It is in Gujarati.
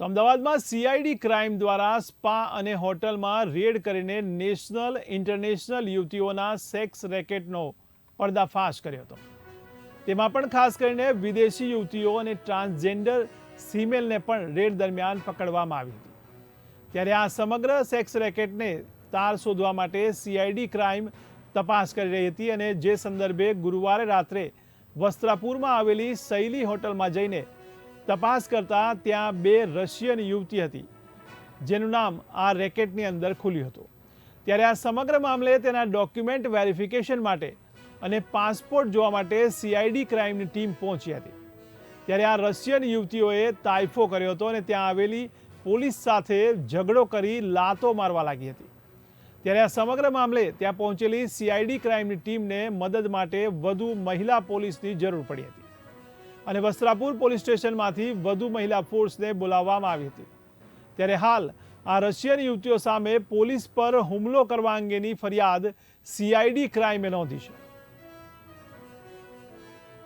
તો અમદાવાદમાં સીઆઈડી ક્રાઇમ દ્વારા સ્પા અને હોટલમાં રેડ કરીને નેશનલ, ઇન્ટરનેશનલ યુવતીઓના સેક્સ રેકેટનો પર્દાફાશ કર્યો હતો. તેમાં પણ ખાસ કરીને વિદેશી યુવતીઓ અને ટ્રાન્સજેન્ડર ફિમેલને પણ રેડ દરમિયાન પકડવામાં આવી હતી. ત્યારે આ સમગ્ર સેક્સ રેકેટને તાર શોધવા માટે સીઆઈડી ક્રાઇમ તપાસ કરી રહી હતી અને જે સંદર્ભે ગુરુવારે રાત્રે વસ્ત્રાપુરમાં આવેલી શૈલી હોટલમાં જઈને તપાસ કરતા ત્યાં બે રશિયન યુવતી હતી, જેનું નામ આ રેકેટની અંદર ખુલ્યું હતું. ત્યારે આ સમગ્ર મામલે તેના ડોક્યુમેન્ટ વેરિફિકેશન માટે અને પાસપોર્ટ જોવા માટે સીઆઈડી ક્રાઇમની ટીમ પહોંચી હતી. ત્યારે આ રશિયન યુવતીઓએ તાઇફો કર્યો હતો અને ત્યાં આવેલી પોલીસ સાથે ઝઘડો કરી લાતો મારવા લાગી હતી. ત્યારે આ સમગ્ર મામલે ત્યાં પહોંચેલી સીઆઈડી ક્રાઇમની ટીમને મદદ માટે વધુ મહિલા પોલીસની જરૂર પડી હતી. અને વસ્ત્રાપુર પોલીસ સ્ટેશનમાંથી વધુ મહિલા ફોર્સને બોલાવવામાં આવી હતી. ત્યારે હાલ આ રશિયન યુવતીઓ સામે પોલીસ પર હુમલો કરવા અંગેની ફરિયાદ સીઆઈડી ક્રાઇમે નોંધી છે.